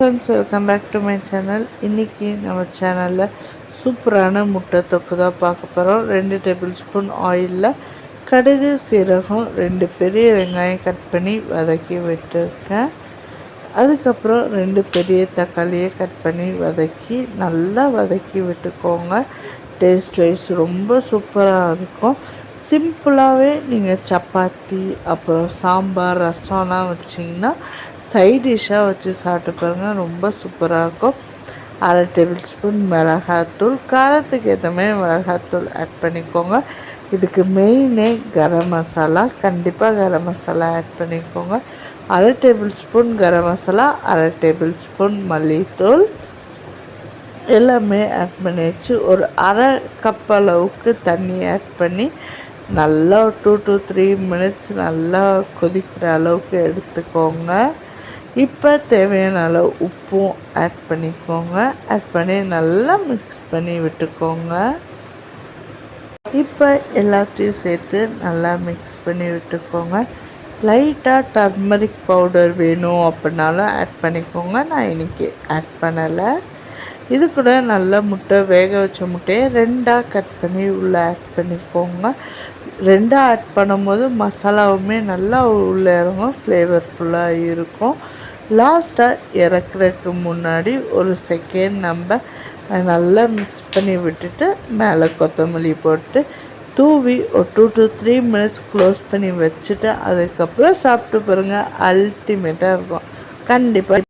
Friends welcome back to my channel இன்றைக்கி நம்ம சேனலில் சூப்பரான முட்டை தொக்கு தான் பார்க்க போகிறோம் ரெண்டு டேபிள் ஸ்பூன் ஆயிலில் கடுகு சீரகம் ரெண்டு பெரிய வெங்காயம் கட் பண்ணி வதக்கி விட்டுருக்கேன். அதுக்கப்புறம் ரெண்டு பெரிய தக்காளியை கட் பண்ணி வதக்கி நல்லா வதக்கி விட்டுக்கோங்க. டேஸ்ட் வைஸ் ரொம்ப சூப்பராக இருக்கும். சிம்பிளாகவே நீங்கள் சப்பாத்தி அப்புறம் சாம்பார் ரசம்லாம் வச்சிங்கன்னா சைட் டிஷ்ஷாக வச்சு சாப்பிட்டு பாருங்கள் ரொம்ப சூப்பராக இருக்கும். அரை டேபிள் ஸ்பூன் மிளகாத்தூள். காரத்துக்கு ஏற்ற மாதிரி மிளகாத்தூள் ஆட் பண்ணிக்கோங்க. இதுக்கு மெயினே கரம் மசாலா. கண்டிப்பாக கரம் மசாலா ஆட் பண்ணிக்கோங்க. அரை டேபிள் ஸ்பூன் கரம் மசாலா அரை டேபிள் ஸ்பூன் மல்லித்தூள். எல்லாமே ஆட் பண்ணி வச்சு ஒரு அரை கப் அளவுக்கு தண்ணி ஆட் பண்ணி நல்லா டூ டு த்ரீ மினிட்ஸ் நல்லா கொதிக்கிற அளவுக்கு எடுத்துக்கோங்க. இப்போ தேவையான அளவு உப்பும் ஆட் பண்ணிக்கோங்க. ஆட் பண்ணி நல்லா மிக்ஸ் பண்ணி விட்டுக்கோங்க. இப்போ எல்லாத்தையும் சேர்த்து நல்லா மிக்ஸ் பண்ணி விட்டுக்கோங்க. லைட்டாக டர்மரிக் பவுடர் வேணும் அப்படின்னாலும் ஆட் பண்ணிக்கோங்க. நான் இன்றைக்கி ஆட் பண்ணலை. இது கூட நல்லா முட்டை வேக வச்ச முட்டையை ரெண்டாக கட் பண்ணி உள்ளே ஆட் பண்ணிக்கோங்க. ரெண்டாக ஆட் பண்ணும்போது மசாலாவுமே நல்லா உள்ளே இறங்கும் ஃப்ளேவர்ஃபுல்லாக இருக்கும். லாஸ்ட்டாக இறக்குறதுக்கு முன்னாடி ஒரு செகண்ட் நம்ம நல்லா மிக்ஸ் பண்ணி விட்டுட்டு மேலே கொத்தமல்லி போட்டு தூவி ஒரு two to three minutes close பண்ணி வச்சுட்டு அதுக்கப்புறம் சாப்பிட்டு பாருங்கள் அல்டிமேட்டாக இருக்கும். கண்டிப்பாக